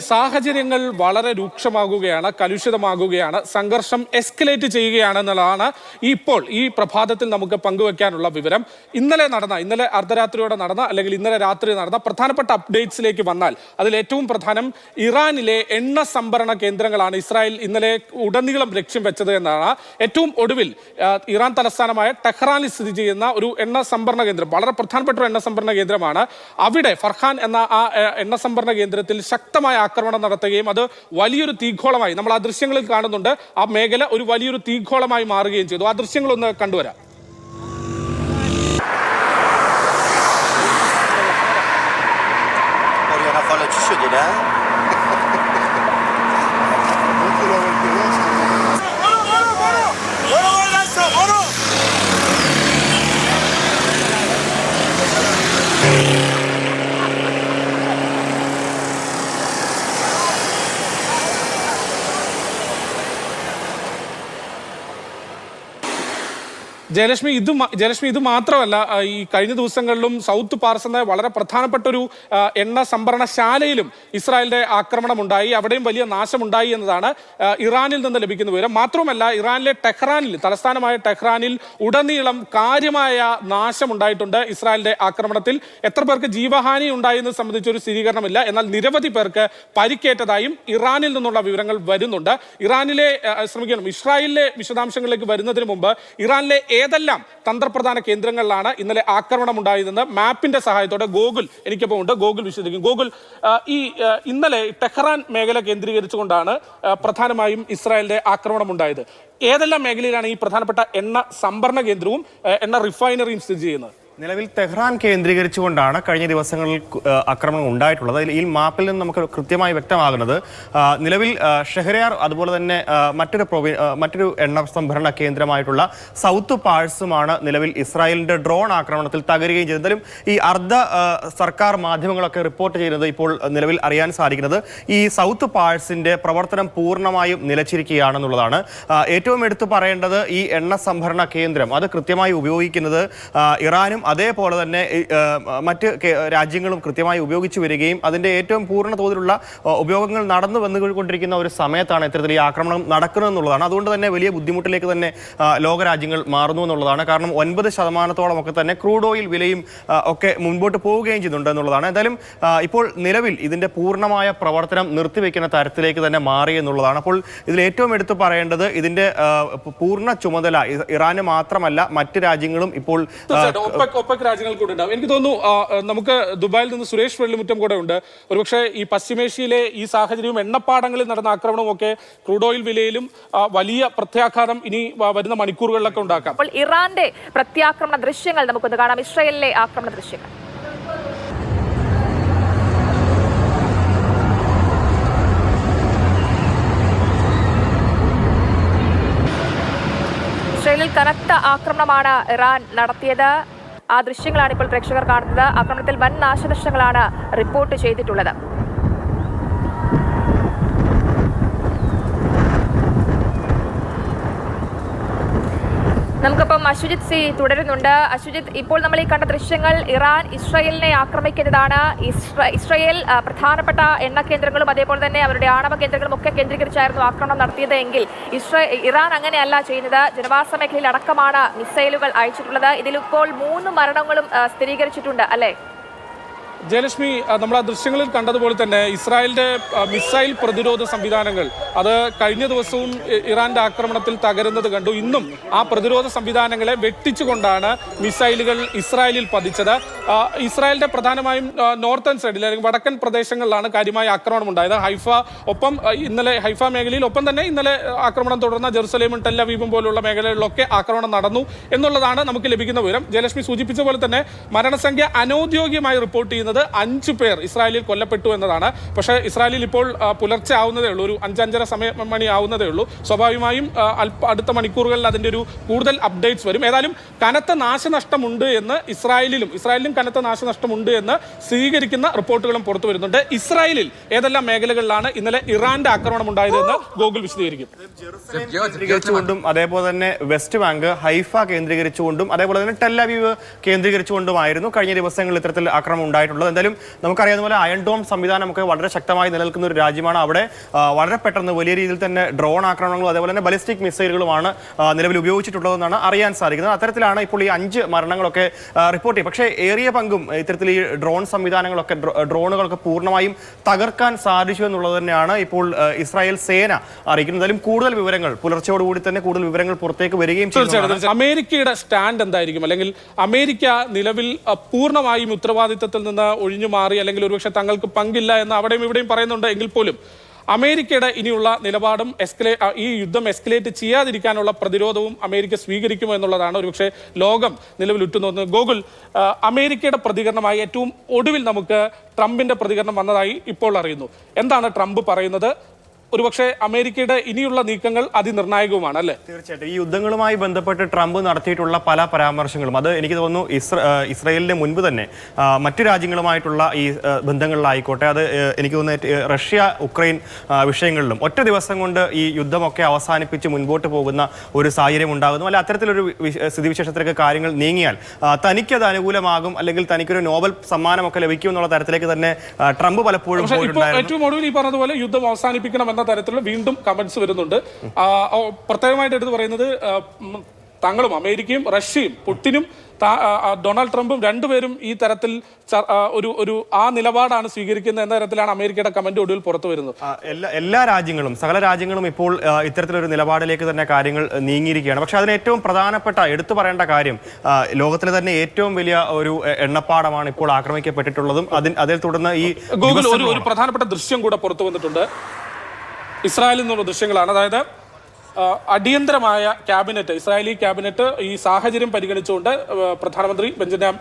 സാഹചര്യങ്ങൾ വളരെ രൂക്ഷമാകുകയാണ് കലുഷിതമാകുകയാണ് സംഘർഷം എസ്കലേറ്റ് ചെയ്യുകയാണെന്നുള്ളതാണ് ഇപ്പോൾ ഈ പ്രഭാതത്തിൽ നമുക്ക് പങ്കുവെക്കാനുള്ള വിവരം. ഇന്നലെ നടന്ന ഇന്നലെ അർദ്ധരാത്രിയോടെ നടന്ന അല്ലെങ്കിൽ ഇന്നലെ രാത്രി നടന്ന പ്രധാനപ്പെട്ട അപ്ഡേറ്റ്സിലേക്ക് വന്നാൽ അതിൽ ഏറ്റവും പ്രധാനം ഇറാനിലെ എണ്ണ സംഭരണ കേന്ദ്രങ്ങളാണ് ഇസ്രായേൽ ഇന്നലെ ഉടനീളം ലക്ഷ്യം വെച്ചത് എന്നാണ്. ഏറ്റവും ഒടുവിൽ ഇറാൻ തലസ്ഥാനമായ ടെഹ്റാനിൽ സ്ഥിതി ചെയ്യുന്ന ഒരു എണ്ണ സംഭരണ കേന്ദ്രം വളരെ പ്രധാനപ്പെട്ട ഒരു എണ്ണ സംഭരണ കേന്ദ്രമാണ്. അവിടെ ഫർഹാൻ എന്ന ആ എണ്ണ സംഭരണ കേന്ദ്രത്തിൽ ശക്തമായ ആക്രമണം നടത്തുകയും അത് വലിയൊരു തീഘോളമായി നമ്മൾ ആ ദൃശ്യങ്ങളിൽ കാണുന്നുണ്ട്. ആ മേഖല ഒരു വലിയൊരു തീഘോളമായി മാറുകയും ചെയ്തു. ആ ദൃശ്യങ്ങളൊന്ന് കണ്ടുവരാം. ജയലക്ഷ്മി ഇത് ജയലക്ഷ്മി ഇത് മാത്രമല്ല ഈ കഴിഞ്ഞ ദിവസങ്ങളിലും സൗത്ത് പാർസ് എന്ന വളരെ പ്രധാനപ്പെട്ട ഒരു എണ്ണ സംഭരണശാലയിലും ഇസ്രായേലിന്റെ ആക്രമണം ഉണ്ടായി അവിടെയും വലിയ നാശമുണ്ടായി എന്നതാണ് ഇറാനിൽ നിന്ന് ലഭിക്കുന്ന വിവരം. മാത്രമല്ല ഇറാനിലെ ടെഹ്റാനിൽ തലസ്ഥാനമായ ടെഹ്റാനിൽ ഉടനീളം കാര്യമായ നാശമുണ്ടായിട്ടുണ്ട് ഇസ്രായേലിന്റെ ആക്രമണത്തിൽ. എത്ര പേർക്ക് ജീവഹാനി ഉണ്ടായി എന്ന് ഒരു സ്ഥിരീകരണമില്ല. എന്നാൽ നിരവധി പേർക്ക് പരിക്കേറ്റതായും ഇറാനിൽ നിന്നുള്ള വിവരങ്ങൾ വരുന്നുണ്ട്. ഇറാനിലെ ശ്രമിക്കണം. ഇസ്രായേലിലെ വിശദാംശങ്ങളിലേക്ക് വരുന്നതിന് മുമ്പ് ഇറാനിലെ ഏതെല്ലാം തന്ത്രപ്രധാന കേന്ദ്രങ്ങളിലാണ് ഇന്നലെ ആക്രമണം ഉണ്ടായതെന്ന് മാപ്പിന്റെ സഹായത്തോടെ ഗൂഗിൾ എനിക്കിപ്പോൾ ഉണ്ട് ഗൂഗിൾ വിശദീകരിക്കും. ഗൂഗിൾ ഈ ഇന്നലെ ടെഹ്റാൻ മേഖല കേന്ദ്രീകരിച്ചുകൊണ്ടാണ് പ്രധാനമായും ഇസ്രായേലിന്റെ ആക്രമണം ഉണ്ടായത് ഏതെല്ലാം മേഖലയിലാണ് ഈ പ്രധാനപ്പെട്ട എണ്ണ സംഭരണ കേന്ദ്രവും എണ്ണ റിഫൈനറിയും സ്ഥിതി ചെയ്യുന്നത്? നിലവിൽ തെഹ്റാൻ കേന്ദ്രീകരിച്ചുകൊണ്ടാണ് കഴിഞ്ഞ ദിവസങ്ങളിൽ ആക്രമണം ഉണ്ടായിട്ടുള്ളത്. അതിൽ ഈ മാപ്പിൽ നിന്ന് നമുക്ക് കൃത്യമായി വ്യക്തമാകുന്നത് നിലവിൽ ആ, അതുപോലെ തന്നെ മറ്റൊരു പ്രൊവി മറ്റൊരു എണ്ണ സംഭരണ കേന്ദ്രമായിട്ടുള്ള സൗത്ത് പാഴ്സുമാണ് നിലവിൽ ഇസ്രായേലിന്റെ ഡ്രോൺ ആക്രമണത്തിൽ തകരുകയും ചെയ്തതിലും ഈ അർദ്ധ സർക്കാർ മാധ്യമങ്ങളൊക്കെ റിപ്പോർട്ട് ചെയ്യുന്നത് ഇപ്പോൾ നിലവിൽ അറിയാൻ സാധിക്കുന്നത് ഈ സൗത്ത് പാഴ്സിന്റെ പ്രവർത്തനം പൂർണമായും നിലച്ചിരിക്കുകയാണെന്നുള്ളതാണ്. ഏറ്റവും എടുത്തു പറയേണ്ടത് ഈ എണ്ണ സംഭരണ കേന്ദ്രം അത് കൃത്യമായി ഉപയോഗിക്കുന്നത് ഇറാനും അതേപോലെ തന്നെ മറ്റ് രാജ്യങ്ങളും കൃത്യമായി ഉപയോഗിച്ചു വരികയും അതിന്റെ ഏറ്റവും പൂർണ തോതിലുള്ള ഉപയോഗങ്ങൾ നടന്നു വന്നുകൊണ്ടിരിക്കുന്ന ഒരു സമയത്താണ് ഇത്തരത്തിൽ ഈ ആക്രമണം നടക്കുന്നത് എന്നുള്ളതാണ്. അതുകൊണ്ട് തന്നെ വലിയ ബുദ്ധിമുട്ടിലേക്ക് തന്നെ ലോകരാജ്യങ്ങൾ മാറുന്നു എന്നുള്ളതാണ്. കാരണം ഒൻപത് ശതമാനത്തോളം ഒക്കെ തന്നെ ക്രൂഡ് ഓയിൽ വിലയും ഒക്കെ മുൻപോട്ട് പോവുകയും ചെയ്യുന്നുണ്ട് എന്നുള്ളതാണ്. എന്തായാലും ഇപ്പോൾ നിലവിൽ ഇതിന്റെ പൂർണമായ പ്രവർത്തനം നിർത്തിവെക്കുന്ന തരത്തിലേക്ക് തന്നെ മാറി എന്നുള്ളതാണ്. അപ്പോൾ ഇതിൽ ഏറ്റവും എടുത്തു പറയേണ്ടത് ഇതിന്റെ പൂർണ ചുമതല ഇറാന് മാത്രമല്ല മറ്റ് രാജ്യങ്ങളും ഇപ്പോൾ ഒപ്പക് ഒപ്പക് രാജ്യങ്ങൾ കൂടെ ഉണ്ടാവും. എനിക്ക് തോന്നുന്നു നമുക്ക് ദുബായിൽ നിന്ന് സുരേഷ് വെള്ളിമുറ്റം കൂടെ ഉണ്ട്. ഒരുപക്ഷെ ഈ പശ്ചിമേഷ്യയിലെ ഈ സാഹചര്യവും എണ്ണപ്പാടങ്ങളിൽ നടന്ന ആക്രമണവും ഒക്കെ ക്രൂഡ് ഓയിൽ വിലയിലും വലിയ പ്രത്യാഘാതം ഇനി വരുന്ന മണിക്കൂറുകളിലൊക്കെ ഉണ്ടാക്കാം. അപ്പോൾ ഇറാന്റെ പ്രത്യാക്രമണ ദൃശ്യങ്ങൾ നമുക്കൊന്ന് കാണാം. ഇസ്രയേലിലെ ആക്രമണ ദൃശ്യങ്ങൾ. ഇസ്രയേലിൽ കനത്ത ആക്രമണമാണ് ഇറാൻ നടത്തിയത്. ആ ദൃശ്യങ്ങളാണ് ഇപ്പോൾ പ്രേക്ഷകർ കാണുന്നത്. ആക്രമണത്തിൽ വൻ നാശനഷ്ടങ്ങളാണ് റിപ്പോർട്ട് ചെയ്തിട്ടുള്ളത്. നമുക്കിപ്പം അശ്വജിത് സി തുടരുന്നുണ്ട്. അശ്വജിത് ഇപ്പോൾ നമ്മൾ ഈ കണ്ട ദൃശ്യങ്ങൾ ഇറാൻ ഇസ്രയേലിനെ ആക്രമിക്കുന്നതാണ്. ഇസ്ര ഇസ്രയേൽ പ്രധാനപ്പെട്ട എണ്ണ കേന്ദ്രങ്ങളും അതേപോലെ തന്നെ അവരുടെ ആണവ കേന്ദ്രങ്ങളും ഒക്കെ കേന്ദ്രീകരിച്ചായിരുന്നു ആക്രമണം നടത്തിയത് എങ്കിൽ ഇറാൻ അങ്ങനെയല്ല ചെയ്യുന്നത്. ജനവാസ മേഖലയിൽ അടക്കമാണ് മിസൈലുകൾ അയച്ചിട്ടുള്ളത്. ഇതിലിപ്പോൾ മൂന്ന് മരണങ്ങളും സ്ഥിരീകരിച്ചിട്ടുണ്ട് അല്ലേ? ജയലക്ഷ്മി നമ്മൾ ആ ദൃശ്യങ്ങളിൽ കണ്ടതുപോലെ തന്നെ ഇസ്രായേലിന്റെ മിസൈൽ പ്രതിരോധ സംവിധാനങ്ങൾ അത് കഴിഞ്ഞ ദിവസവും ഇറാന്റെ ആക്രമണത്തിൽ തകരുന്നത് കണ്ടു. ഇന്നും ആ പ്രതിരോധ സംവിധാനങ്ങളെ വെട്ടിച്ചുകൊണ്ടാണ് മിസൈലുകൾ ഇസ്രായേലിൽ പതിച്ചത്. ഇസ്രായേലിന്റെ പ്രധാനമായും നോർത്തേൺ സൈഡിൽ അല്ലെങ്കിൽ വടക്കൻ പ്രദേശങ്ങളിലാണ് കാര്യമായ ആക്രമണം ഉണ്ടായത്. ഹൈഫ ഒപ്പം ഇന്നലെ ഹൈഫ മേഖലയിൽ ഒപ്പം തന്നെ ഇന്നലെ ആക്രമണം തുടർന്ന ജെറുസലേമും ടെല്ലവീപും പോലുള്ള മേഖലകളിലൊക്കെ ആക്രമണം നടന്നു എന്നുള്ളതാണ് നമുക്ക് ലഭിക്കുന്ന വിവരം. ജയലക്ഷ്മി സൂചിപ്പിച്ച പോലെ തന്നെ മരണസംഖ്യ അനൌദ്യോഗികമായി റിപ്പോർട്ട് ചെയ്യുന്നത് അഞ്ചു പേർ ഇസ്രായേലിൽ കൊല്ലപ്പെട്ടു എന്നതാണ്. പക്ഷേ ഇസ്രായേലിൽ ഇപ്പോൾ പുലർച്ചെ ആവുന്നതേ ഉള്ളൂ. ഒരു അഞ്ചഞ്ചര സമയ മണി ആവുന്നതേ ഉള്ളൂ. സ്വാഭാവികമായും അല്പ അടുത്ത മണിക്കൂറുകളിൽ അതിന്റെ ഒരു കൂടുതൽ അപ്ഡേറ്റ്സ് വരും. ഏതായാലും കനത്ത നാശനഷ്ടമുണ്ട് എന്ന് ഇസ്രായേലിലും ഇസ്രായേലിലും കനത്ത നാശനഷ്ടമുണ്ട് എന്ന് സ്വീകരിക്കുന്ന റിപ്പോർട്ടുകളും പുറത്തു വരുന്നുണ്ട്. ഇസ്രായേലിൽ ഏതെല്ലാം മേഖലകളിലാണ് ഇന്നലെ ഇറാന്റെ ആക്രമണം ഉണ്ടായതെന്ന് ഗൂഗിൾ വിശദീകരിക്കും. കേന്ദ്രീകരിച്ചുകൊണ്ടും അതേപോലെ തന്നെ വെസ്റ്റ് ബാങ്ക് ഹൈഫ കേന്ദ്രീകരിച്ചുകൊണ്ടും അതേപോലെ തന്നെ ടെല്ലവീവ് കേന്ദ്രീകരിച്ചുകൊണ്ടുമായിരുന്നു കഴിഞ്ഞ ദിവസങ്ങളിൽ ഇത്തരത്തിൽ ആക്രമണം ഉണ്ടായിട്ടുള്ളത്. ഉണ്ടായിട്ടുള്ളത് എന്തായാലും നമുക്കറിയാവുന്ന പോലെ അയൺ ഡോം നമുക്ക് വളരെ ശക്തമായി നിലനിൽക്കുന്ന ഒരു രാജ്യമാണ്. അവിടെ വളരെ പെട്ടെന്ന് വലിയ രീതിയിൽ തന്നെ ഡ്രോൺ ആക്രമണങ്ങളും അതേപോലെ തന്നെ ബലിസ്റ്റിക് മിസൈലുകളുമാണ് നിലവിൽ ഉപയോഗിച്ചിട്ടുള്ളതെന്നാണ് അറിയാൻ സാധിക്കുന്നത്. അത്തരത്തിലാണ് ഇപ്പോൾ ഈ അഞ്ച് മരണങ്ങളൊക്കെ റിപ്പോർട്ട് ചെയ്യും പക്ഷേ ഏറിയ പങ്കും ഇത്തരത്തിൽ ഈ ഡ്രോൺ സംവിധാനങ്ങളൊക്കെ ഡ്രോ- ഡ്രോണുകളൊക്കെ പൂർണമായും തകർക്കാൻ സാധിച്ചു എന്നുള്ളത് തന്നെയാണ് ഇപ്പോൾ ഇസ്രായേൽ സേന അറിയിക്കുന്നത്. എന്തായാലും കൂടുതൽ വിവരങ്ങൾ പുലർച്ചയോടുകൂടി തന്നെ കൂടുതൽ വിവരങ്ങൾ പുറത്തേക്ക് വരികയും തീർച്ചയായിട്ടും തീർച്ചയായും. അമേരിക്കയുടെ സ്റ്റാൻഡ് എന്തായിരിക്കും? അല്ലെങ്കിൽ അമേരിക്ക നിലവിൽ പൂർണമായും ഉത്തരവാദിത്തത്തിൽ നിന്ന് ഒഴിഞ്ഞു മാറി അല്ലെങ്കിൽ ഒരുപക്ഷെ തങ്ങൾക്ക് പങ്കില്ല എന്ന് അവിടെയും ഇവിടെയും പറയുന്നുണ്ട് എങ്കിൽ പോലും അമേരിക്കയുടെ ഇനിയുള്ള നിലപാടും എസ്കലേ ഈ യുദ്ധം എസ്കലേറ്റ് ചെയ്യാതിരിക്കാനുള്ള പ്രതിരോധവും അമേരിക്ക സ്വീകരിക്കുമോ എന്നുള്ളതാണ് ഒരുപക്ഷെ ലോകം നിലവിൽ ഉറ്റുനോക്കുന്നത് ഗോകുൽ അമേരിക്കയുടെ പ്രതികരണമായി ഏറ്റവും ഒടുവിൽ നമുക്ക് ട്രംപിന്റെ പ്രതികരണം വന്നതായി ഇപ്പോൾ അറിയുന്നു. എന്താണ് ട്രംപ് പറയുന്നത്? ഒരുപക്ഷെ അമേരിക്കയുടെ ഇനിയുള്ള നീക്കങ്ങൾ അതിനിർണായകവുമാണ് അല്ലേ? തീർച്ചയായിട്ടും. ഈ യുദ്ധങ്ങളുമായി ബന്ധപ്പെട്ട് ട്രംപ് നടത്തിയിട്ടുള്ള പല പരാമർശങ്ങളും അത് എനിക്ക് തോന്നുന്നു ഇസ്രയേലിന് മുൻപ് തന്നെ മറ്റു രാജ്യങ്ങളുമായിട്ടുള്ള ഈ ബന്ധങ്ങളിലായിക്കോട്ടെ അത് എനിക്ക് തോന്നുന്നു റഷ്യ ഉക്രൈൻ വിഷയങ്ങളിലും ഒറ്റ ദിവസം കൊണ്ട് ഈ യുദ്ധമൊക്കെ അവസാനിപ്പിച്ച് മുൻപോട്ട് പോകുന്ന ഒരു സാഹചര്യം ഉണ്ടാകുന്നു. അല്ല അത്തരത്തിലൊരു സ്ഥിതിവിശേഷത്തിലേക്ക് കാര്യങ്ങൾ നീങ്ങിയാൽ തനിക്കത് അനുകൂലമാകും അല്ലെങ്കിൽ തനിക്കൊരു നോബൽ സമ്മാനമൊക്കെ ലഭിക്കും എന്നുള്ള തരത്തിലേക്ക് തന്നെ ട്രംപ് പലപ്പോഴും ഏറ്റവും ഒടുവിൽ ഈ പറഞ്ഞതുപോലെ യുദ്ധം അവസാനിപ്പിക്കണം എന്ന തരത്തിലുള്ള വീണ്ടും കമന്റ്സ് വരുന്നുണ്ട്. പ്രത്യേകമായിട്ട് എടുത്ത് പറയുന്നത് തങ്ങളും അമേരിക്കയും റഷ്യയും പുട്ടിനും ഡൊണാൾഡ് ട്രംപും രണ്ടുപേരും ഈ തരത്തിൽ ഒരു ഒരു ആ നിലപാടാണ് സ്വീകരിക്കുന്നത് എന്ന തരത്തിലാണ് അമേരിക്കയുടെ കമന്റ് ഒടുവിൽ പുറത്തു വരുന്നത്. എല്ലാ എല്ലാ രാജ്യങ്ങളും സകല രാജ്യങ്ങളും ഇപ്പോൾ ഇത്തരത്തിലൊരു നിലപാടിലേക്ക് തന്നെ കാര്യങ്ങൾ നീങ്ങിയിരിക്കുകയാണ്. പക്ഷെ അതിന് ഏറ്റവും പ്രധാനപ്പെട്ട എടുത്തു പറയേണ്ട കാര്യം ലോകത്തിലെ തന്നെ ഏറ്റവും വലിയ ഒരു എണ്ണപ്പാടമാണ് ഇപ്പോൾ ആക്രമിക്കപ്പെട്ടിട്ടുള്ളതും അതിൽ അതിൽ തുടർന്ന് ഈ ഒരു പ്രധാനപ്പെട്ട ദൃശ്യം കൂടെ പുറത്തു വന്നിട്ടുണ്ട്. ഇസ്രായേലിൽ നിന്നുള്ള ദൃശ്യങ്ങളാണ്. അതായത് അടിയന്തരമായ ക്യാബിനറ്റ് ഇസ്രായേലി ക്യാബിനറ്റ് ഈ സാഹചര്യം പരിഗണിച്ചുകൊണ്ട് പ്രധാനമന്ത്രി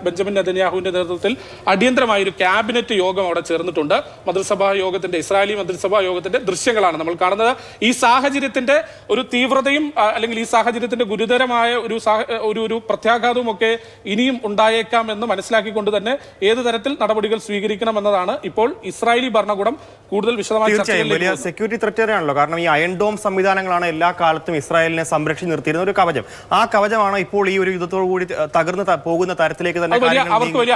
ബെഞ്ചമിൻ നെതന്യാഹുവിന്റെ നേതൃത്വത്തിൽ അടിയന്തരമായ ഒരു ക്യാബിനറ്റ് യോഗം അവിടെ ചേർന്നിട്ടുണ്ട്. മന്ത്രിസഭാ യോഗത്തിന്റെ ഇസ്രായേലി മന്ത്രിസഭാ യോഗത്തിന്റെ ദൃശ്യങ്ങളാണ് നമ്മൾ കാണുന്നത്. ഈ സാഹചര്യത്തിന്റെ ഒരു തീവ്രതയും അല്ലെങ്കിൽ ഈ സാഹചര്യത്തിന്റെ ഗുരുതരമായ ഒരു ഒരു ഒരു പ്രത്യാഘാതവും ഒക്കെ ഇനിയും ഉണ്ടായേക്കാം എന്ന് മനസ്സിലാക്കിക്കൊണ്ട് തന്നെ ഏത് തരത്തിൽ നടപടികൾ സ്വീകരിക്കണം എന്നതാണ് ഇപ്പോൾ ഇസ്രായേലി ഭരണകൂടം കൂടുതൽ വിശദമായി തീർച്ചയായും. വലിയ സെക്യൂരിറ്റി ത്രെറ്റ് തന്നെയാണല്ലോ കാരണം ഈ അയൺ ഡോം സംവിധാനങ്ങളാണ് എല്ലാ കാലത്തും ഇസ്രായേലിനെ സംരക്ഷിച്ച് നിർത്തിയിരുന്ന ഒരു കവചം. ആ കവചമാണ് ഇപ്പോൾ ഈ ഒരു യുദ്ധത്തോടു കൂടി തകർന്ന് പോകുന്ന തരത്തിലേക്ക് തന്നെ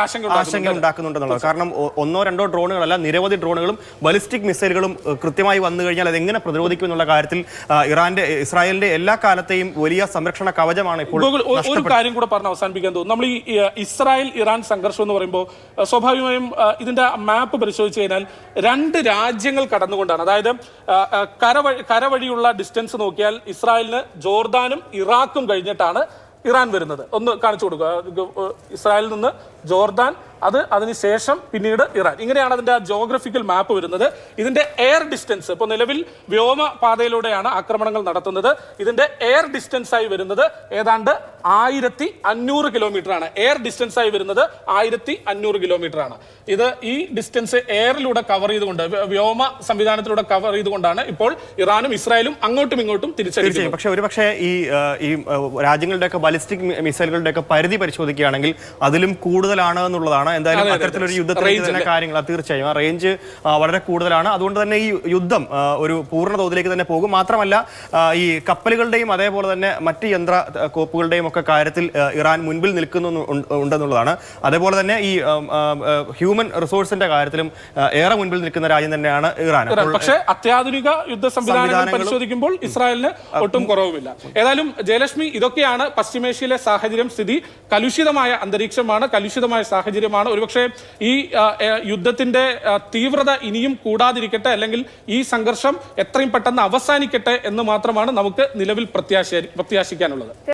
ആശങ്ക ഉണ്ടാക്കുന്നുണ്ട്. ഉണ്ടാക്കുന്നുണ്ടെന്നുള്ളത് കാരണം ഒന്നോ രണ്ടോ ഡ്രോണുകളല്ല നിരവധി ഡ്രോണുകളും ബലിസ്റ്റിക് മിസൈലുകളും കൃത്യമായി വന്നു കഴിഞ്ഞാൽ അത് എങ്ങനെ പ്രതിരോധിക്കും എന്നുള്ള കാര്യത്തിൽ ഇറാന്റെ ഇസ്രായേലിന്റെ എല്ലാ കാലത്തെയും വലിയ സംരക്ഷണ കവചമാണ് ഇപ്പോൾ ഒരു കാര്യം കൂടെ പറഞ്ഞ് അവസാനിപ്പിക്കാൻ തോന്നുന്നു. നമ്മൾ ഈ ഇസ്രായേൽ ഇറാൻ സംഘർഷം എന്ന് പറയുമ്പോൾ സ്വാഭാവികമായും ഇതിന്റെ മാപ്പ് പരിശോധിച്ച് കഴിഞ്ഞാൽ രണ്ട് രാജ്യങ്ങൾ കടന്നുകൊണ്ടാണ്. അതായത് കരവഴി കരവഴിയുള്ള ഡിസ്റ്റൻസ് നോക്കിയാൽ ഇസ്രായേലിന് ജോർദാനും ഇറാഖും കഴിഞ്ഞിട്ടാണ് ഇറാൻ വരുന്നത്. ഒന്ന് കാണിച്ചു കൊടുക്കുക. ഇസ്രായേലിൽ നിന്ന് ജോർദാൻ അത് അതിനുശേഷം പിന്നീട് ഇറാൻ. ഇങ്ങനെയാണ് അതിന്റെ ആ ജോഗ്രഫിക്കൽ മാപ്പ് വരുന്നത്. ഇതിന്റെ എയർ ഡിസ്റ്റൻസ് ഇപ്പോൾ നിലവിൽ വ്യോമ പാതയിലൂടെയാണ് ആക്രമണങ്ങൾ നടത്തുന്നത്. ഇതിന്റെ എയർ ഡിസ്റ്റൻസ് ആയി വരുന്നത് ഏതാണ്ട് ആയിരത്തി അഞ്ഞൂറ് കിലോമീറ്റർ ആണ്. എയർ ഡിസ്റ്റൻസ് ആയി വരുന്നത് ആയിരത്തി അഞ്ഞൂറ് കിലോമീറ്റർ ആണ്. ഇത് ഈ ഡിസ്റ്റൻസ് എയറിലൂടെ കവർ ചെയ്തുകൊണ്ട് വ്യോമ സംവിധാനത്തിലൂടെ കവർ ചെയ്തുകൊണ്ടാണ് ഇപ്പോൾ ഇറാനും ഇസ്രായേലും അങ്ങോട്ടും ഇങ്ങോട്ടും തിരിച്ചറിയുന്നത് പക്ഷേ ഒരുപക്ഷെ ഈ ഈ രാജ്യങ്ങളുടെയൊക്കെ ബലിസ്റ്റിക് മിസൈലുകളുടെയൊക്കെ പരിധി പരിശോധിക്കുകയാണെങ്കിൽ അതിലും കൂടുതലാണ് എന്നുള്ളതാണ് എന്തായാലും അതെ, അതെ, അത്തരത്തിലൊരു യുദ്ധത്തിൽ തന്നെ? കാര്യങ്ങൾ തീർച്ചയായും. ആ റേഞ്ച് വളരെ കൂടുതലാണ്. അതുകൊണ്ട് തന്നെ ഈ യുദ്ധം ഒരു പൂർണ തോതിലേക്ക് തന്നെ പോകും. മാത്രമല്ല ഈ കപ്പലുകളുടെയും അതേപോലെ തന്നെ മറ്റ് യന്ത്ര കോപ്പുകളുടെയും ഒക്കെ കാര്യത്തിൽ ഇറാൻ മുൻപിൽ നിൽക്കുന്നു ഉണ്ടെന്നുള്ളതാണ്. അതേപോലെ തന്നെ ഈ ഹ്യൂമൻ റിസോഴ്സിന്റെ കാര്യത്തിലും ഏറെ മുൻപിൽ നിൽക്കുന്ന രാജ്യം തന്നെയാണ് ഇറാൻ. പക്ഷേ അത്യാധുനിക യുദ്ധ സംവിധാനങ്ങൾ പരിശോധിക്കുമ്പോൾ ഇസ്രായേലിന് ഒട്ടും കുറവുമില്ല. ഏതായാലും ജയലക്ഷ്മി ഇതൊക്കെയാണ് പശ്ചിമേഷ്യയിലെ സാഹചര്യം. സ്ഥിതി കലുഷിതമായ അന്തരീക്ഷമാണ്. കലുഷിതമായ സാഹചര്യമാണ് ഒരുപക്ഷെ ഈ യുദ്ധത്തിന്റെ തീവ്രത ഇനിയും കൂടാതിരിക്കട്ടെ അല്ലെങ്കിൽ ഈ സംഘർഷം എത്രയും പെട്ടെന്ന് അവസാനിക്കട്ടെ എന്ന് മാത്രമാണ് നമുക്ക് നിലവിൽ പ്രത്യാശ പ്രത്യാശിക്കാനുള്ളത്.